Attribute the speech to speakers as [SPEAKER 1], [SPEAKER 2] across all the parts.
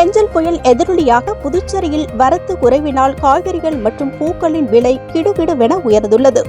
[SPEAKER 1] பெஞ்சல் புயல் எதிரொலியாக புதுச்சேரியில் வரத்து குறைவினால் காய்கறிகள் மற்றும் பூக்களின் விலை கிடுகிடுவென உயர்ந்துள்ளது.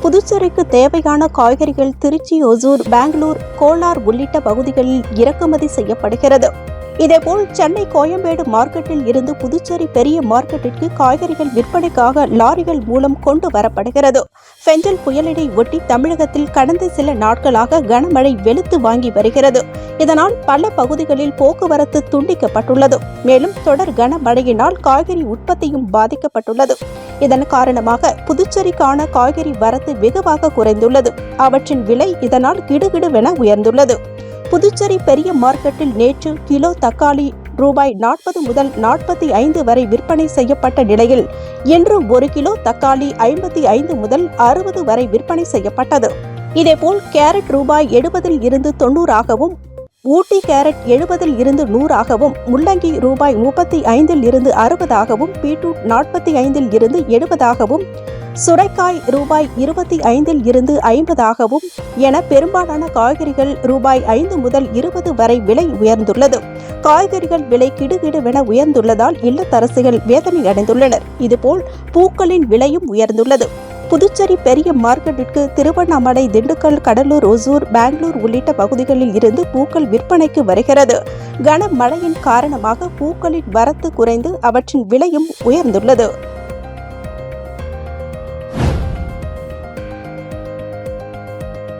[SPEAKER 1] புதுச்சேரிக்கு தேவையான காய்கறிகள் திருச்சி ஒசூர் பெங்களூர் கோலார் உள்ளிட்ட பகுதிகளில் இறக்குமதி செய்யப்படுகிறது. இதேபோல் சென்னை கோயம்பேடு மார்க்கெட்டில் இருந்து புதுச்சேரி பெரிய மார்க்கெட்டிற்கு காய்கறிகள் விற்பனைக்காக லாரிகள் மூலம் கொண்டு வரப்படுகிறது. பெஞ்சல் புயலினை ஒட்டி தமிழகத்தில் கடந்த சில நாட்களாக கனமழை வெளுத்து வாங்கி வருகிறது. இதனால் பல பகுதிகளில் போக்குவரத்து துண்டிக்கப்பட்டுள்ளது. மேலும் தொடர் கனமழையினால் காய்கறி உற்பத்தியும் பாதிக்கப்பட்டுள்ளது. இதன் காரணமாக புதுச்சேரிக்கான காய்கறி வரத்து வெகுவாக குறைந்துள்ளது. அவற்றின் விலை இதனால் கிடுகிடுவென உயர்ந்துள்ளது. புதுச்சேரி பெரிய மார்க்கெட்டில் நேற்று கிலோ தக்காளி ரூபாய் நாற்பது முதல் நாற்பத்தி ஐந்து வரை விற்பனை செய்யப்பட்ட நிலையில் இன்று ஒரு கிலோ தக்காளி ஐம்பத்தி ஐந்து முதல் அறுபது வரை விற்பனை செய்யப்பட்டது. இதேபோல் கேரட் ரூபாய் எழுபதில் இருந்து தொண்ணூறாகவும் ஊட்டி கேரட் எழுபதில் இருந்து நூறாகவும் முள்ளங்கி ரூபாய் முப்பத்தி ஐந்தில் இருந்து அறுபதாகவும் பீட்ரூட் நாற்பத்தி ஐந்தில் இருந்து எழுபதாகவும் சுரைக்காய் ரூபாய் இருபத்தி ஐந்தில் இருந்து ஐம்பதாகவும் என பெரும்பாலான காய்கறிகள் ரூபாய் ஐந்து முதல் இருபது வரை விலை உயர்ந்துள்ளது. காய்கறிகள் விலை கிடுகிடுவென உயர்ந்துள்ளதால் இல்லத்தரசிகள் வேதனை அடைந்துள்ளனர். இதுபோல் பூக்களின் விலையும் உயர்ந்துள்ளது. புதுச்சேரி பெரிய மார்க்கெட்டிற்கு திருவண்ணாமலை திண்டுக்கல் கடலூர் ஒசூர் பெங்களூர் உள்ளிட்ட பகுதிகளில் இருந்து பூக்கள் விற்பனைக்கு வருகிறது. கனமழையின் காரணமாக பூக்களின் வரத்து குறைந்து அவற்றின் விலையும் உயர்ந்துள்ளது.